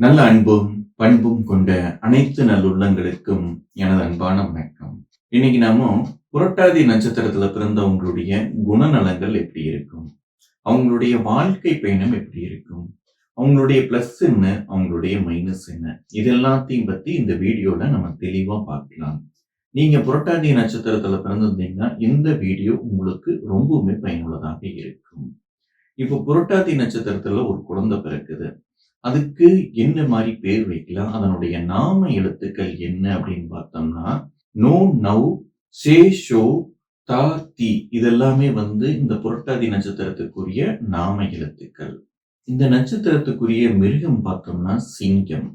நல்ல அன்பும் பண்பும் கொண்ட அனைத்து நல்லுள்ளங்களுக்கும் எனது அன்பான வணக்கம். இன்னைக்கு நாம புரட்டாதி நட்சத்திரத்துல பிறந்தவங்களுடைய குணநலங்கள் எப்படி இருக்கும்? அவங்களுடைய வாழ்க்கை பயணம் எப்படி இருக்கும்? அவங்களுடைய பிளஸ் என்ன? அவங்களுடைய மைனஸ் என்ன? இது எல்லாத்தையும் பத்தி இந்த வீடியோல நம்ம தெளிவா பார்க்கலாம். நீங்க புரட்டாதி நட்சத்திரத்துல பிறந்திருந்தீங்கன்னா இந்த வீடியோ உங்களுக்கு ரொம்பவுமே பயனுள்ளதாக இருக்கும். இப்போ புரட்டாதி நட்சத்திரத்துல ஒரு குழந்தை பிறக்குது. அதுக்கு என்ன மாதிரி பேர் வைக்கலாம்? அதனுடைய நாம எழுத்துக்கள் என்ன அப்படின்னு பார்த்தோம்னா நோ நவ் சே ஷோ தா தி. இதெல்லாமே வந்து இந்த புரட்டாதி நட்சத்திரத்துக்குரிய நாம எழுத்துக்கள். இந்த நட்சத்திரத்துக்குரிய மிருகம் பார்த்தோம்னா சிங்கம்.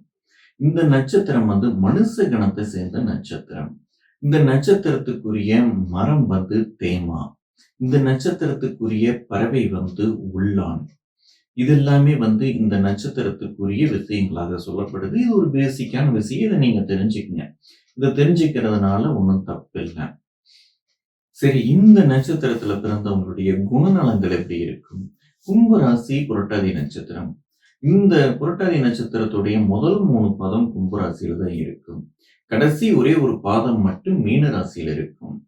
இந்த நட்சத்திரம் வந்து மனுஷ கணத்தை சேர்ந்த நட்சத்திரம். இந்த நட்சத்திரத்துக்குரிய மரம் வந்து தேமா. இந்த நட்சத்திரத்துக்குரிய பறவை வந்து உள்ளான். இது எல்லாமே வந்து இந்த நட்சத்திரத்துக்குரிய விஷயங்களாக சொல்லப்படுது. இது ஒரு பேசிக்கான விஷயம். இதை நீங்க தெரிஞ்சுக்கங்க. இதை தெரிஞ்சுக்கிறதுனால ஒன்றும் தப்பு இல்லை சரி இந்த நட்சத்திரத்துல பிறந்தவங்களுடைய குணநலங்கள் எப்படி இருக்கும்? கும்பராசி புரட்டாதி நட்சத்திரம். இந்த புரட்டாதி நட்சத்திரத்துடைய முதல் மூணு பாதம் கும்பராசியில தான் இருக்கும். கடைசி ஒரே ஒரு பாதம் மட்டும் மீன ராசியில இருக்கும்.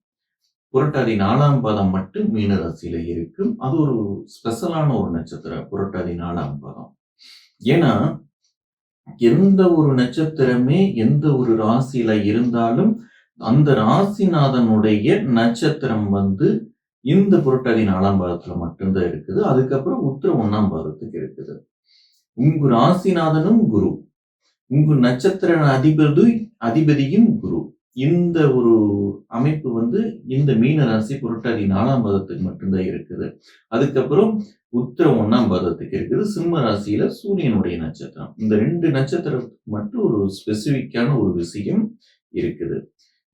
புரட்டாதி நாலாம் பாதம் மட்டும் மீன ராசியில இருக்கும். அது ஒரு ஸ்பெஷலான ஒரு நட்சத்திரம் புரட்டாதி நாலாம் பாதம். ஏன்னா எந்த ஒரு நட்சத்திரமே எந்த ஒரு ராசியில இருந்தாலும் அந்த ராசிநாதனுடைய நட்சத்திரம் வந்து இந்த புரட்டாதி நாலாம் பாதத்துல மட்டும்தான் இருக்குது. அதுக்கப்புறம் உத்திர ஒன்னாம் பாதத்துக்கு இருக்குது. உங்க ராசிநாதனும் குரு. உங்க நட்சத்திர அதிபதி அதிபதியும் குரு. இந்த ஒரு அமைப்பு வந்து இந்த மீன ராசி புரட்டாதி நாலாம் பதத்துக்கு மட்டும்தான் இருக்குது. அதுக்கப்புறம் உத்திர ஒன்னாம் பாதத்துக்கு இருக்குது. சிம்ம ராசியில சூரியனுடைய நட்சத்திரம். இந்த ரெண்டு நட்சத்திரத்துக்கு மட்டும் ஒரு ஸ்பெசிஃபிக்கான ஒரு விஷயம் இருக்குது.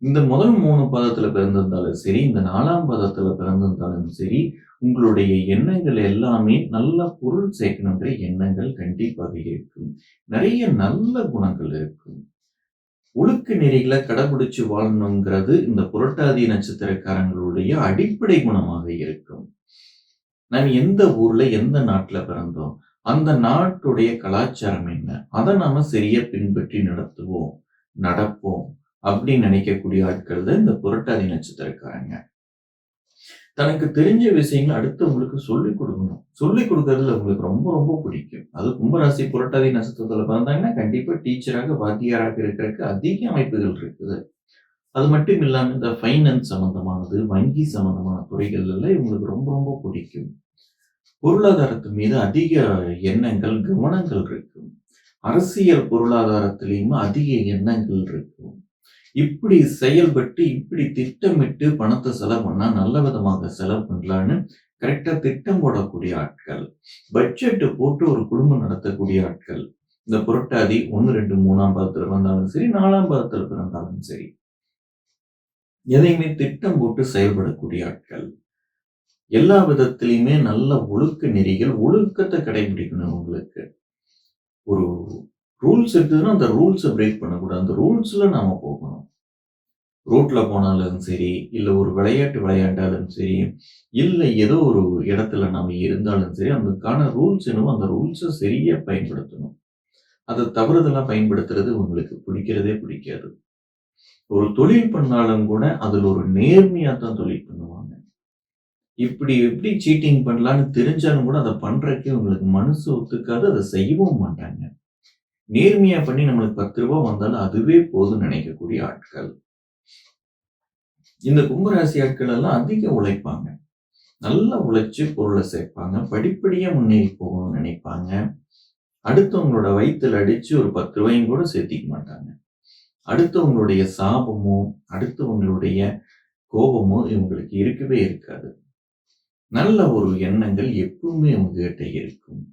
இந்த முதல் மூணு பதத்துல பிறந்திருந்தாலும் சரி இந்த நாலாம் பதத்துல பிறந்திருந்தாலும் சரி உங்களுடைய எண்ணங்கள் எல்லாமே நல்ல பொருள் சேர்க்கணுங்கிற எண்ணங்கள் கண்டிப்பாக இருக்கும். நிறைய நல்ல குணங்கள் இருக்கும். ஒழுக்க நெறிகளை கடைபிடிச்சு வாழணுங்கிறது இந்த புரட்டாதி நட்சத்திரக்காரங்களுடைய அடிப்படை குணமாக இருக்கும். நாம் எந்த ஊர்ல எந்த நாட்டுல பிறந்தோம் அந்த நாட்டுடைய கலாச்சாரம் என்ன? அதை நாம சரியா பின்பற்றி நடத்துவோம் நடப்போம் அப்படின்னு நினைக்கக்கூடிய ஆட்கள் தான் இந்த புரட்டாதி நட்சத்திரக்காரங்க. தனக்கு தெரிஞ்ச விஷயங்களை அடுத்தவங்களுக்கு சொல்லிக் கொடுக்கணும். சொல்லிக் கொடுக்கறதுல உங்களுக்கு ரொம்ப ரொம்ப பிடிக்கும். அது கும்பராசி புரட்டாதி நட்சத்திரத்துல பிறந்தாங்கன்னா கண்டிப்பா டீச்சராக வாத்தியாராக இருக்கிறதுக்கு அதிக அமைப்புகள் இருக்குது. அது மட்டும் இல்லாம இந்த ஃபைனான்ஸ் சம்பந்தமானது வங்கி சம்பந்தமான துறைகள்ல இவங்களுக்கு ரொம்ப ரொம்ப பிடிக்கும். பொருளாதாரத்து மீது அதிக எண்ணங்கள் கவனங்கள் இருக்கும். அரசியல் பொருளாதாரத்திலையும் அதிக எண்ணங்கள் இருக்கும். இப்படி செயல்பட்டு இப்படி திட்டமிட்டு பணத்தை செலவு பண்ணா நல்ல விதமாக செலவு பண்ணலான்னு கரெக்டா திட்டம் போடக்கூடிய ஆட்கள் பட்ஜெட் போட்டு ஒரு குடும்பம் நடத்தக்கூடிய ஆட்கள் இந்த புரட்டாதி ஒன்று ரெண்டு மூணாம் பாதத்துல பிறந்தாலும் சரி நாலாம் பாதத்துல பிறந்தாலும் சரி எதையுமே திட்டம் போட்டு செயல்படக்கூடிய ஆட்கள் எல்லா விதத்திலையுமே நல்ல ஒழுக்க நெறிகள் ஒழுக்கத்தை கடைபிடிக்கணும் உங்களுக்கு. ஒரு ரூல்ஸ் இருக்குதுன்னா அந்த ரூல்ஸை பிரேக் பண்ணக்கூடாது. அந்த ரூல்ஸ்ல நாம போகணும். ரோட்ல போனாலும் சரி இல்லை ஒரு விளையாட்டு விளையாண்டாலும் சரி இல்லை ஏதோ ஒரு இடத்துல நம்ம இருந்தாலும் சரி அதுக்கான ரூல்ஸ் என்னவோ அந்த ரூல்ஸை சரியா பயன்படுத்தணும். அதை தவறுதெல்லாம் பயன்படுத்துறது உங்களுக்கு பிடிக்கிறதே பிடிக்காது. ஒரு தொழில் பண்ணாலும் கூட அதுல ஒரு நேர்மையா தான் தொழில் பண்ணுவாங்க. இப்படி எப்படி சீட்டிங் பண்ணலான்னு தெரிஞ்சாலும் கூட அதை பண்றதுக்கே உங்களுக்கு மனசு ஒத்துக்காது அதை செய்யவும் மாட்டாங்க. நேர்மையா பண்ணி நம்மளுக்கு பத்து ரூபா வந்தாலும் அதுவே போதும் நினைக்கக்கூடிய ஆட்கள். இந்த கும்பராசி ஆட்கள் எல்லாம் அதிக உழைப்பாங்க. நல்லா உழைச்சு பொருளை சேர்ப்பாங்க. படிப்படியா முன்னேறி போகணும்னு நினைப்பாங்க. அடுத்தவங்களோட வயிற்றுல அடிச்சு ஒரு பத்து ரூபாயும் கூட சேர்த்திக்க மாட்டாங்க. அடுத்தவங்களுடைய சாபமோ அடுத்தவங்களுடைய கோபமோ இவங்களுக்கு இருக்கவே இருக்காது. நல்ல ஒரு எண்ணங்கள் எப்பவுமே அவங்ககிட்ட இருக்கும்.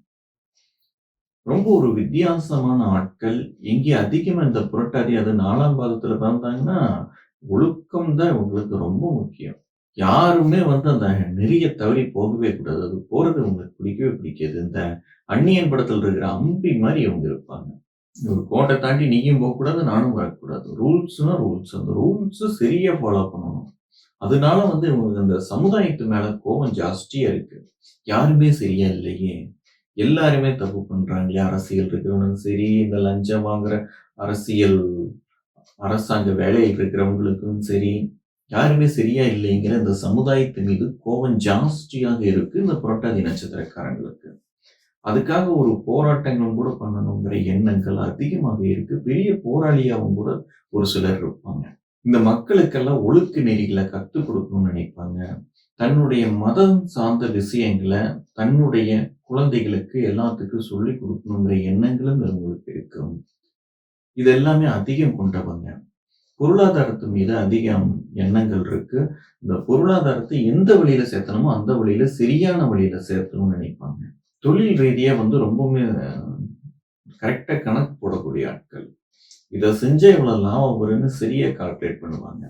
ரொம்ப ஒரு வித்தியாசமான ஆட்கள். எங்கே அதிகமா இந்த புரட்டாதி அது நாலாம் பாதத்தில் பிறந்தாங்கன்னா ஒழுக்கம் தான் உங்களுக்கு ரொம்ப முக்கியம். யாருமே வந்து அந்த நெறிய தவறி போகவே கூடாது. அது போறது உங்களுக்கு பிடிக்கவே பிடிக்காது. இந்த அந்நியன் படத்துல இருக்கிற அம்பி மாதிரி அவங்க இருப்பாங்க. ஒரு கோட்டை தாண்டி நீயும் போகக்கூடாது நானும் வரக்கூடாது. ரூல்ஸ்னா ரூல்ஸ். அந்த ரூல்ஸ் சரியா ஃபாலோ பண்ணணும். அதனால வந்து இவங்களுக்கு அந்த சமுதாயத்து மேல கோபம் ஜாஸ்தியா இருக்கு. யாருமே சரியா இல்லையே. எல்லாருமே தப்பு பண்றாங்களே! அரசியல் இருக்கிறவனும் சரி, இந்த லஞ்சம் வாங்குற அரசியல் அரசாங்க வேலையில் இருக்கிறவங்களுக்கும் சரி, யாருமே சரியா இல்லைங்கிற இந்த சமுதாயத்தின் மீது கோபம் ஜாஸ்தியாக இருக்கு இந்த புரட்டாதி நட்சத்திரக்காரங்களுக்கு. அதுக்காக ஒரு போராட்டங்களும் கூட பண்ணணுங்கிற எண்ணங்கள் அதிகமாக இருக்கு. பெரிய போராளியாவும் கூட ஒரு சிலர் இருப்பாங்க. இந்த மக்களுக்கெல்லாம் ஒழுக்க நெறிகளை கற்றுக் கொடுக்கணும்னு நினைப்பாங்க. தன்னுடைய மதம் சார்ந்த விஷயங்களை தன்னுடைய குழந்தைகளுக்கு எல்லாத்துக்கும் சொல்லிக் கொடுக்கணுங்கிற எண்ணங்களும் இவங்களுக்கு இருக்கும். இது எல்லாமே அதிகம் கொண்டவங்க. பொருளாதாரத்து மீது அதிகம் எண்ணங்கள் இருக்கு. இந்த பொருளாதாரத்தை எந்த வழியில சேர்த்தணுமோ, அந்த வழியில சரியான வழியில சேர்த்தணும்னு நினைப்பாங்க. தொழில் ரீதியா வந்து ரொம்பவுமே கரெக்டா கணக்கு போடக்கூடிய ஆட்கள். இதை செஞ்சா இவ்வளவு லாபம் வரும்னு சரியா கால்குலேட் பண்ணுவாங்க.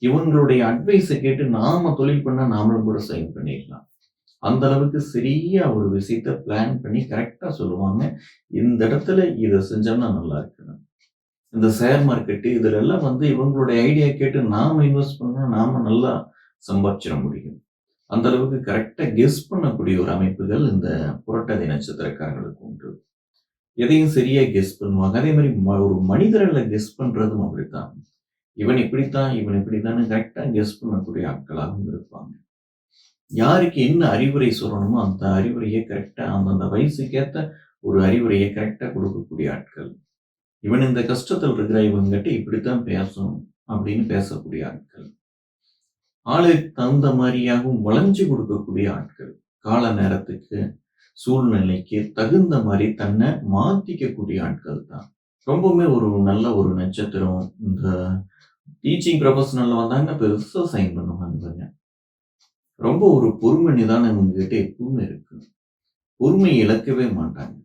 இவங்களுடைய அட்வைஸ கேட்டு நாம தொழில் பண்ணா நாமளும் கூட சைன் பண்ணிடலாம். அந்த அளவுக்கு சரியா ஒரு விஷயத்த பிளான் பண்ணி கரெக்டா சொல்லுவாங்க. இந்த இடத்துல இதை செஞ்சோம்னா நல்லா இருக்கணும். இந்த ஷேர் இதுல எல்லாம் வந்து இவங்களுடைய ஐடியா கேட்டு நாம இன்வெஸ்ட் பண்ணா நாம நல்லா சம்பாதிச்சிட முடியும். அந்த அளவுக்கு கரெக்டாக கெஸ் பண்ணக்கூடிய ஒரு அமைப்புகள் இந்த புரட்டாதி நட்சத்திரக்காரங்களுக்கு உண்டு. எதையும் சரியா கெஸ் பண்ணுவாங்க. அதே மாதிரி ம ஒரு மனிதர்களை கெஸ் பண்றதும் அப்படித்தான். இவன் இப்படித்தான், இவன் இப்படித்தான் கரெக்டாக கெஸ் பண்ணக்கூடிய ஆட்களாகவும் இருப்பாங்க. யாருக்கு என்ன அறிவுரை சொல்லணுமோ, அந்த அறிவுரையை கரெக்டாக அந்தந்த வயசுக்கேத்த ஒரு அறிவுரையை கரெக்டாக கொடுக்கக்கூடிய ஆட்கள். இவன் இந்த கஷ்டத்தை இருக்கிற இவங்கிட்ட இப்படித்தான் பேசணும் அப்படின்னு பேசக்கூடிய ஆட்கள். ஆளுக்கு தகுந்த மாதிரியாகவும் வளைஞ்சு கொடுக்கக்கூடிய ஆட்கள். கால நேரத்துக்கு, சூழ்நிலைக்கு தகுந்த மாதிரி தன்னை மாத்திக்கக்கூடிய ஆட்கள் தான். ரொம்பவுமே ஒரு நல்ல ஒரு நட்சத்திரம். இந்த டீச்சிங் ப்ரொஃபஷனல்ல வந்தாங்க பெருசா சைன் பண்ணுவாங்க பாருங்க. ரொம்ப ஒரு பொறுமை, நிதானம் இவங்ககிட்ட எப்பவுமே இருக்கு. பொறுமை இழக்கவே மாட்டாங்க.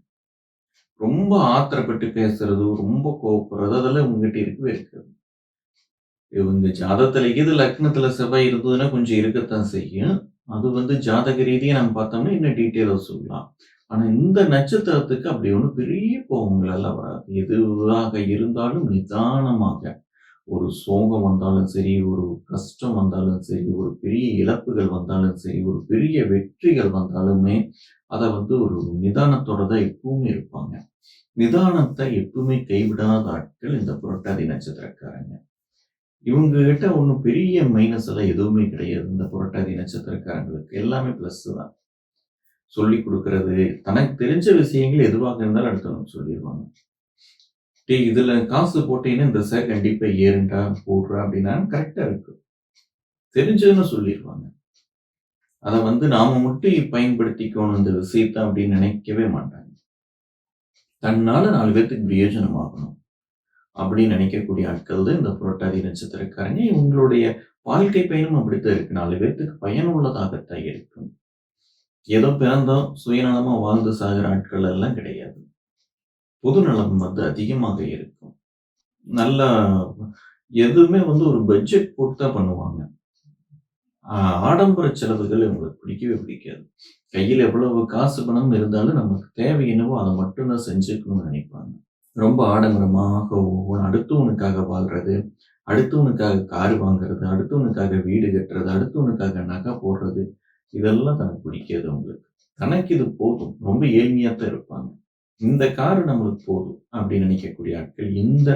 ரொம்ப ஆத்திரப்பட்டு பேசுறது, ரொம்ப கோபப்படுறது அதெல்லாம் உங்ககிட்ட இருக்கவே இருக்காது. இவங்க ஜாதகத்துல இது லக்னத்துல செவ்வாய் இருந்ததுன்னா கொஞ்சம் இருக்கத்தான் செய்யும். அது வந்து ஜாதக ரீதியா நம்ம பார்த்தோம்னா இன்னும் டீட்டெயிலாக சொல்லலாம். ஆனா இந்த நட்சத்திரத்துக்கு அப்படி ஒன்றும் பெரிய கோபங்களெல்லாம் வராது. எதுவாக இருந்தாலும் நிதானமாக ஒரு சோகம் வந்தாலும் சரி, ஒரு கஷ்டம் வந்தாலும் சரி, ஒரு பெரிய இழப்புகள் வந்தாலும் சரி, ஒரு பெரிய வெற்றிகள் வந்தாலுமே, அதை வந்து ஒரு நிதானத்தோட தான் எப்பவுமே இருப்பாங்க. நிதானத்தை எப்பவுமே கைவிடாத ஆட்கள் இந்த புரட்டாதி நட்சத்திரக்காரங்க. இவங்க கிட்ட ஒண்ணும் பெரிய மைனஸ் எல்லாம் எதுவுமே கிடையாது. இந்த புரட்டாதி நட்சத்திரக்காரங்களுக்கு. எல்லாமே ப்ளஸ் தான். சொல்லிக் கொடுக்கறது தனக்கு தெரிஞ்ச விஷயங்கள் எதுவாக இருந்தாலும் அடுத்தவங்க சொல்லிடுவாங்க டே இதுல காசு போட்டீங்கன்னா இந்த சார் கண்டிப்பா ஏறும்டா, போடுறா அப்படின்னா கரெக்டாக இருக்கு. தெரிஞ்சதுன்னு சொல்லிடுவாங்க அதை வந்து நாம மட்டும் பயன்படுத்திக்கணும் இந்த விஷயத்த அப்படின்னு நினைக்கவே மாட்டாங்க. தன்னால நாலு பேர்த்துக்கு பிரயோஜனம் ஆகணும். அப்படின்னு நினைக்கக்கூடிய ஆட்கள் தான் இந்த புரட்டாதி நட்சத்திரக்காரங்க. இவங்களுடைய வாழ்க்கை பயணம் அப்படித்தான் இருக்கு. நாலு பேர்த்துக்கு பயனுள்ளதாகத்தான் இருக்கும். ஏதோ பிறந்தோம், சுயநலமா வாழ்ந்து சாகிற ஆட்கள் எல்லாம் கிடையாது. பொது நலம் வந்து அதிகமாக இருக்கும். நல்லா எதுவுமே வந்து ஒரு பட்ஜெட் போட்டு தான் பண்ணுவாங்க. ஆடம்பர செலவுகள் இவங்களுக்கு பிடிக்கவே பிடிக்காது. கையில் எவ்வளவு காசு பணம் இருந்தாலும் நமக்கு தேவை என்னவோ அதை மட்டும் தான் செஞ்சுக்கணும்னு நினைப்பாங்க. ரொம்ப ஆடம்பரமாக ஒவ்வொன்று அடுத்தவனுக்காக வாழ்றது, அடுத்தவனுக்காக கார் வாங்குறது, அடுத்தவனுக்காக வீடு கட்டுறது, அடுத்தவனுக்காக நகை போடுறது, இதெல்லாம் தனக்கு பிடிக்காது அவங்களுக்கு. தனக்கு இது போதும். ரொம்ப ஏழ்மையாக தான் இருப்பாங்க. இந்த கார் நம்மளுக்கு போதும் அப்படின்னு நினைக்கக்கூடிய ஆட்கள். இந்த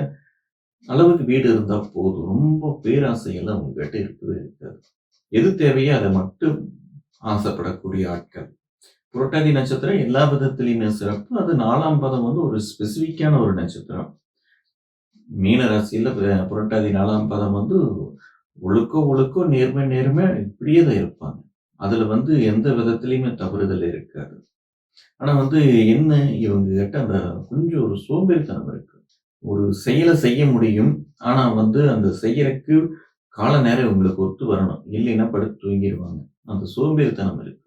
அளவுக்கு வீடு இருந்தால் போதும். ரொம்ப பேராசையெல்லாம் அவங்ககிட்ட இருக்கவே இருக்காது. எது தேவையோ அதை மட்டும் ஆசைப்படக்கூடிய ஆட்கள். புரட்டாதி நட்சத்திரம் எல்லா விதத்திலையுமே சிறப்பு. அது நாலாம் பதம் வந்து ஒரு ஸ்பெசிஃபிக்கான ஒரு நட்சத்திரம். மீன ராசியில் புரட்டாதி நாலாம் பதம் வந்து ஒழுக்கோ ஒழுக்கோ நேர்மை நேர்மை இப்படியே தான் இருப்பாங்க. அதுல வந்து எந்த விதத்திலயுமே தவறுதல் இருக்காது. ஆனா வந்து என்ன இவங்க கிட்ட அந்த கொஞ்சம் ஒரு சோம்பேறித்தனம் இருக்கு. ஒரு செயலை செய்ய முடியும். ஆனா வந்து அந்த செய்யறக்கு கால நேரம் இவங்களுக்கு ஒத்து வரணும். இல்லைன்னா படுத்து தூங்கிடுவாங்க அந்த சோம்பேறித்தனம் இருக்கு.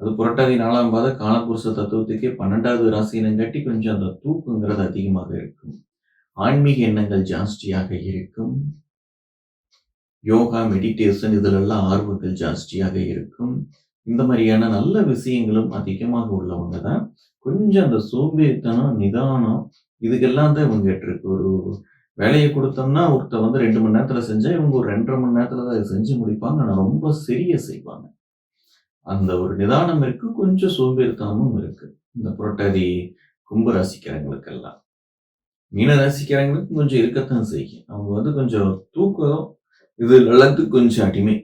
அது புரட்டாதி நாலாம் பாத காலபுருஷ தத்துவத்துக்கே 12வது ராசினங்காட்டி கொஞ்சம் அந்த தூக்குங்கிறது அதிகமாக இருக்கும். ஆன்மீக எண்ணங்கள் ஜாஸ்தியாக இருக்கும். யோகா, மெடிடேஷன் இதிலெல்லாம் ஆர்வங்கள் ஜாஸ்தியாக இருக்கும். இந்த மாதிரியான நல்ல விஷயங்களும் அதிகமாக உள்ளவங்க தான். கொஞ்சம் அந்த சோம்பேறித்தனம், நிதானம் இதுக்கெல்லாம் தான் இவங்க ஒரு வேலையை கொடுத்தோம்னா ஒருத்தன் வந்து ரெண்டு மணி நேரத்துல செஞ்சால் இவங்க ஒரு 2 1/2 மணி நேரத்தில் தான் செஞ்சு முடிப்பாங்க. ஆனா ரொம்ப சிறிய செய்வாங்க. அந்த ஒரு நிதானம் இருக்கு. கொஞ்சம் சோம்பேறித்தனமும் இருக்கு. இந்த புரட்டாதி கும்ப ராசிக்காரங்களுக்கெல்லாம் மீன ராசிக்காரங்களுக்கு கொஞ்சம் இருக்கத்தான் செய்யும் அவங்க வந்து கொஞ்சம் தூக்கம் இது எல்லாத்துக்கும் கொஞ்சம் அடிமை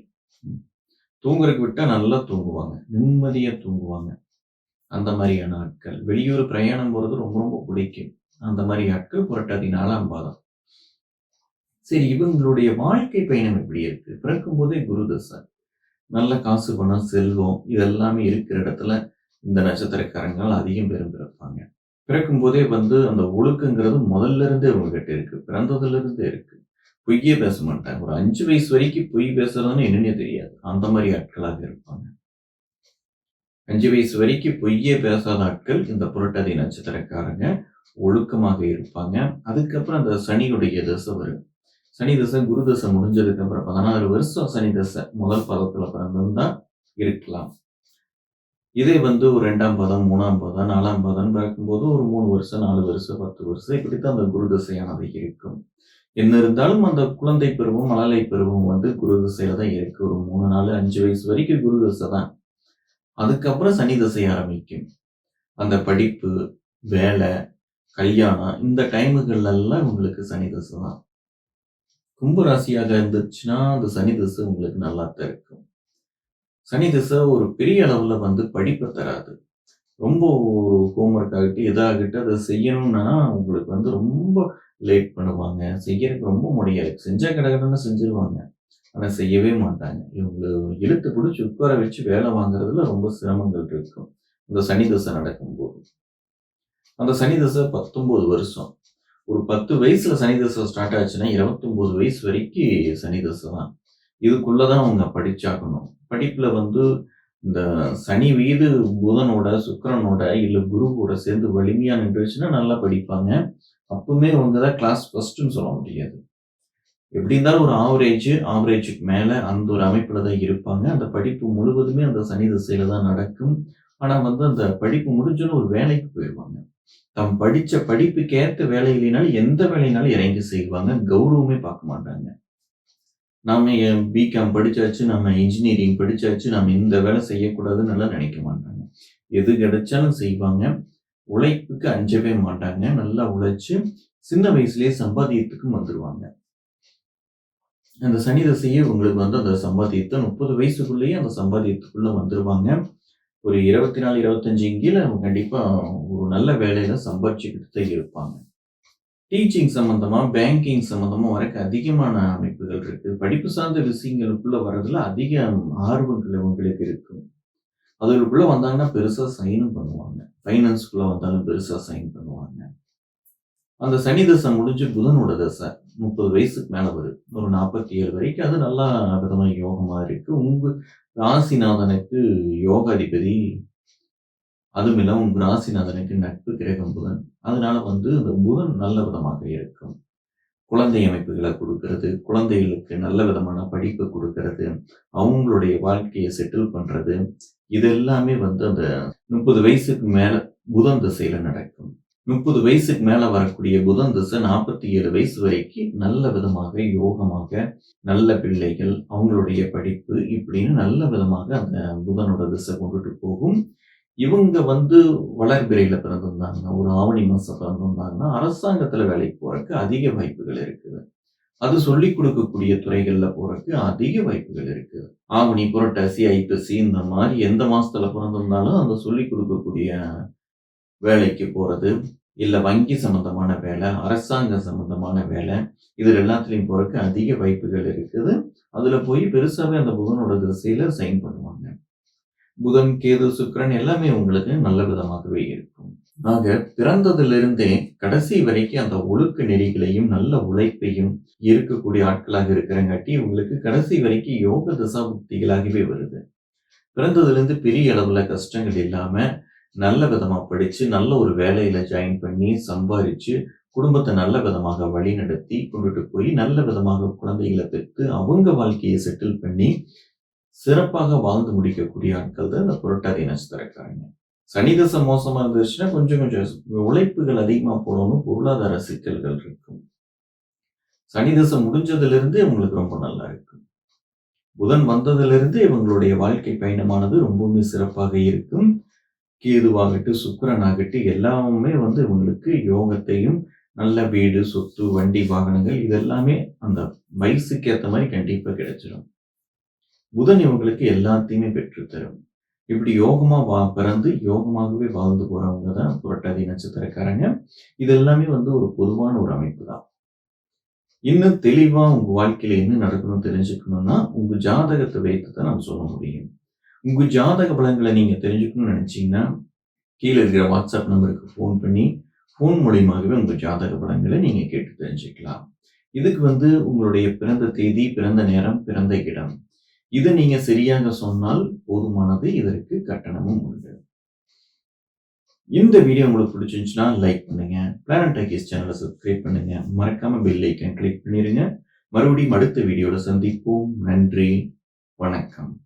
தூங்குறதுக்கு விட்டா நல்லா தூங்குவாங்க நிம்மதியா தூங்குவாங்க அந்த மாதிரியான ஆட்கள் வெளியூர் பிரயாணம் போறது ரொம்ப ரொம்ப பிடிக்கும் அந்த மாதிரி ஆட்கள் புரட்டாதி நாலாம் பாதம் சரி இவங்களுடைய வாழ்க்கை பயணம் எப்படி இருக்கு? பிறக்கும் போதே குரு தசை. நல்ல காசு பணம் செல்வம் இதெல்லாமே இருக்கிற இடத்துல இந்த நட்சத்திரக்காரங்கள் அதிகம் பெரும் பிறப்பாங்க. பிறக்கும் போதே வந்து அந்த ஒழுக்கங்கிறது முதல்ல இருந்தே உங்ககிட்ட இருக்கு. பிறந்ததுல இருந்தே இருக்கு. பொய்யே பேச மாட்டாங்க. ஒரு அஞ்சு வயசு வரைக்கும் பொய் பேசுறதுன்னு என்னன்னே தெரியாது. அந்த மாதிரி ஆட்களாக இருப்பாங்க. அஞ்சு வயசு வரைக்கும் பொய்யே பேசாத ஆட்கள் இந்த புரட்டாதி நட்சத்திரக்காரங்க ஒழுக்கமாக இருப்பாங்க. அதுக்கப்புறம் அந்த சனியுடைய தசை வரும். சனி தசை குரு தசை முடிஞ்சதுக்கு அப்புறம் பதினாறு வருஷம் சனி தசை முதல் பதத்துல பிறந்திருந்தா இருக்கலாம். இதே வந்து ஒரு ரெண்டாம் பதம் மூணாம் பதம் நாலாம் பதம் பிறக்கும்போது ஒரு மூணு வருஷம் நாலு வருஷம் பத்து வருஷம் இப்படித்தான் அந்த குரு தசையானது இருக்கும். என்ன இருந்தாலும் அந்த குழந்தை பருவம் மழலை பருவம் வந்து குரு தசையில தான் இருக்கு. ஒரு மூணு நாலு அஞ்சு வயசு வரைக்கும் குரு தசை தான். அதுக்கப்புறம் சனி தசை ஆரம்பிக்கும். அந்த படிப்பு வேலை கல்யாணம் இந்த டைமுகள்ல எல்லாம் உங்களுக்கு சனி தசை தான். கும்பராசியாக இருந்துச்சுன்னா அந்த சனி தசை உங்களுக்கு நல்லா தான் இருக்கும் சனி திசை ஒரு பெரிய அளவுல வந்து படிப்பை தராது. ரொம்ப ஒரு ஹோம்ஒர்க் ஆகிட்டு இதாகிட்டு அதை செய்யணும்னா உங்களுக்கு வந்து ரொம்ப லேட் பண்ணுவாங்க. செய்யறதுக்கு ரொம்ப முடியாது. செஞ்ச கிடக்கணும்னு செஞ்சிருவாங்க. ஆனா செய்யவே மாட்டாங்க. இவங்க இழுத்து பிடிச்சி உட்கார வச்சு வேலை வாங்குறதுல ரொம்ப சிரமங்கள் இருக்கும். இந்த சனி தசை நடக்கும்போது. அந்த சனி தசை பத்தொன்பது வருஷம். ஒரு பத்து வயசுல சனி தசை ஸ்டார்ட் ஆச்சுன்னா இருபத்தொன்பது வயசு வரைக்கும் சனி தசை தான். இதுக்குள்ளதான் அவங்க படிச்சாகணும். படிப்புல வந்து இந்த சனி வீது புதனோட சுக்கரனோட இல்ல குருவோட சேர்ந்து வலிமையா நின்றுச்சுன்னா நல்லா படிப்பாங்க. அப்பவுமே அவங்க தான் கிளாஸ் ஃபர்ஸ்ட்னு சொல்ல முடியாது. எப்படி இருந்தாலும் ஒரு ஆவரேஜ் ஆவரேஜுக்கு மேல அந்த ஒரு அமைப்பில் தான் இருப்பாங்க. அந்த படிப்பு முழுவதுமே அந்த சனி திசையில தான் நடக்கும். ஆனா வந்து அந்த படிப்பு முடிஞ்சோன்னு ஒரு வேலைக்கு போயிடுவாங்க தம் படிச்ச படிப்புக்கு ஏற்ற வேலை இல்லைனாலும் எந்த வேலைனாலும் இறங்கி செய்வாங்க. கௌரவமே பார்க்க மாட்டாங்க. நாம பிகாம் படிச்சாச்சு நம்ம இன்ஜினியரிங் படிச்சாச்சு நம்ம இந்த வேலை செய்யக்கூடாதுன்னு நல்லா நினைக்க மாட்டாங்க. எது கிடைச்சாலும் செய்வாங்க. உழைப்புக்கு அஞ்சவே மாட்டாங்க. நல்லா உழைச்சு சின்ன வயசுலயே சம்பாதியத்துக்கும் வந்துருவாங்க. அந்த சனி தசையே உங்களுக்கு வந்து அந்த சம்பாதியத்தை முப்பது வயசுக்குள்ளேயே அந்த சம்பாதியத்துக்குள்ள வந்துருவாங்க. ஒரு இருபத்தி நாலு இருபத்தஞ்சு கீழே அவங்க கண்டிப்பா ஒரு நல்ல வேலையில சம்பாதிச்சுக்கிட்டு இருப்பாங்க. டீச்சிங் சம்மந்தமாக பேங்கிங் சம்மந்தமாக வரைக்கும் அதிகமான அமைப்புகள் இருக்கு. படிப்பு சார்ந்த விஷயங்களுக்குள்ள வர்றதுல அதிக ஆர்வங்கள் உங்களுக்கு இருக்கும் அதுக்குள்ள வந்தாங்கன்னா பெருசா சைனும் பண்ணுவாங்க. ஃபைனான்ஸ்குள்ளே வந்தாலும் பெருசா சைன் பண்ணுவாங்க. அந்த சனி தசை முடிஞ்சு புதனோட தசை முப்பது வயசுக்கு மேலே வரும் ஒரு நாற்பத்தி ஏழு வரைக்கும் அது நல்லா விதமாக யோகமாக இருக்கு. உங்க ராசிநாதனுக்கு யோகாதிபதி அதுவும் இல்லாம உங்க ராசிநாதனுக்கு நட்பு கிரகம் புதன். அதனால வந்து அந்த புதன் நல்ல விதமாக இருக்கும். குழந்தை அமைப்புகளை கொடுக்கறது குழந்தைகளுக்கு நல்ல விதமான படிப்பை கொடுக்கறது அவங்களுடைய வாழ்க்கையை செட்டில் பண்றது இது எல்லாமே வந்து அந்த முப்பது வயசுக்கு மேல புதன் திசையில நடக்கும். முப்பது வயசுக்கு மேல வரக்கூடிய புதன் திசை நாற்பத்தி ஏழு வயசு வரைக்கும் நல்ல விதமாக யோகமாக நல்ல பிள்ளைகள் அவங்களுடைய படிப்பு இப்படின்னு நல்ல விதமாக அந்த புதனோட திசை கொண்டுட்டு போகும். இவங்க வந்து வளர்பிறையில பிறந்திருந்தாங்கன்னா ஒரு ஆவணி மாசம் பிறந்திருந்தாங்கன்னா அரசாங்கத்துல வேலைக்கு போறதுக்கு அதிக வாய்ப்புகள் இருக்குது. அது சொல்லிக் கொடுக்கக்கூடிய துறைகள்ல போறதுக்கு அதிக வாய்ப்புகள் இருக்குது. ஆவணி புரட்டாசி ஐப்பசி இந்த மாதிரி எந்த மாசத்துல பிறந்திருந்தாலும் அந்த சொல்லிக் கொடுக்கக்கூடிய வேலைக்கு போறது இல்லை வங்கி சம்மந்தமான வேலை அரசாங்கம் சம்மந்தமான வேலை இது எல்லாத்துலேயும் போறதுக்கு அதிக வாய்ப்புகள் இருக்குது. அதுல போய் பெருசாவே அந்த புதனோட திசையில சைன் பண்ணுவாங்க. புதன் கேது சுக்கிரன் எல்லாமே உங்களுக்கு நல்ல விதமாகவே இருக்கும். ஆக பிறந்ததிலிருந்தே கடைசி வரைக்கும் அந்த ஒழுக்க நெறிகளையும் நல்ல உழைப்பையும் இருக்கக்கூடிய ஆட்களாக இருக்கிறங்காட்டி உங்களுக்கு கடைசி வரைக்கும் யோக தசாபுக்திகளாகவே வருது. பிறந்ததுலேருந்து பெரிய அளவுல கஷ்டங்கள் இல்லாம நல்ல விதமா படிச்சு நல்ல ஒரு வேலையில ஜாயின் பண்ணி சம்பாரித்து குடும்பத்தை நல்ல விதமாக வழி நடத்தி கொண்டுட்டு போய் நல்ல விதமாக குழந்தைகளை பெற்று அவங்க வாழ்க்கையை செட்டில் பண்ணி சிறப்பாக வாழ்ந்து முடிக்கக்கூடிய ஆட்கள் தான் இந்த புரட்டாதி நட்சத்திரக்காரங்க. சனி தசை மோசமா இருந்துச்சுன்னா கொஞ்சம் கொஞ்சம் உழைப்புகள் அதிகமா போடணும் பொருளாதார சிக்கல்கள் இருக்கும். சனி தசை முடிஞ்சதுலேருந்து இவங்களுக்கு ரொம்ப நல்லா இருக்கும் புதன் வந்ததுலேருந்து இவங்களுடைய வாழ்க்கை பயணமானது ரொம்பவுமே சிறப்பாக இருக்கும். கேதுவாகட்டு சுக்கிரன் ஆகட்டும் எல்லாமே வந்து இவங்களுக்கு யோகத்தையும், நல்ல வீடு, சொத்து, வண்டி, வாகனங்கள் இதெல்லாமே அந்த வயசுக்கு ஏற்ற மாதிரி கண்டிப்பா கிடைச்சிரும். புதன் இவங்களுக்கு எல்லாத்தையுமே பெற்று தரும். இப்படி யோகமா வா பிறந்து யோகமாகவே வாழ்ந்து போறவங்க தான் புரட்டாதி நட்சத்திரக்காரங்க. இது எல்லாமே வந்து ஒரு பொதுவான ஒரு அமைப்பு தான். இன்னும் தெளிவா உங்க வாழ்க்கையில என்ன நடக்கணும்னு தெரிஞ்சுக்கணும்னா, உங்க ஜாதகத்தை வைத்து தான் நம்ம சொல்ல முடியும். உங்க ஜாதக பலன்களை நீங்க தெரிஞ்சுக்கணும்னு நினைச்சீங்கன்னா, கீழே இருக்கிற வாட்ஸ்அப் நம்பருக்கு ஃபோன் பண்ணி, ஃபோன் மூலியமாகவே உங்க ஜாதக பலன்களை நீங்க கேட்டு தெரிஞ்சுக்கலாம். இதுக்கு வந்து உங்களுடைய பிறந்த தேதி, பிறந்த நேரம், பிறந்த இடம். இது நீங்க சரியாக சொன்னால் போதுமானது. இதற்கு கட்டணமும் உண்டு. இந்த வீடியோ உங்களுக்கு பிடிச்சிருந்துச்சுன்னா லைக் பண்ணுங்க. பிளானட் டாக்கிஸ் சேனலை சப்ஸ்கிரைப் பண்ணுங்க. மறக்காம பெல் ஐக்கன் கிளிக் பண்ணிருங்க. மறுபடியும் அடுத்த வீடியோவில் சந்திப்போம். நன்றி. வணக்கம்.